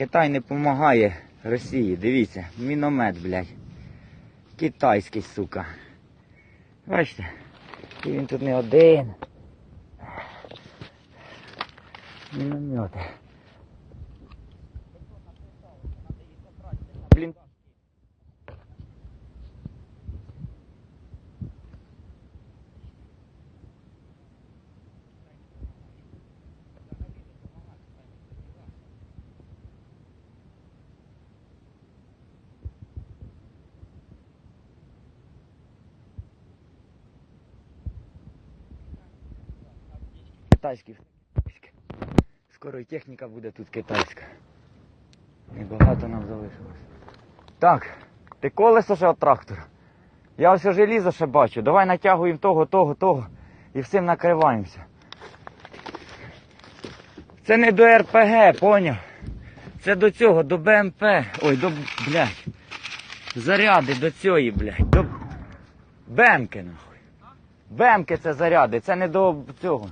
Китай не допомагає Росії, дивіться, міномет, блядь. Китайський, сука. Бачите? І він тут не один. Міномети. Китайський. Скоро і техніка буде тут китайська. Небагато нам залишилось. Так, ти колесо ще від трактора. Я ось желізо ще бачу. Давай натягуємо того, того, того і всім накриваємося. Це не до РПГ, поняв? Це до цього, до БМП. Ой, до, блядь. Заряди до цієї, блядь. До Бемки, нахуй. Бемки це заряди, це не до цього.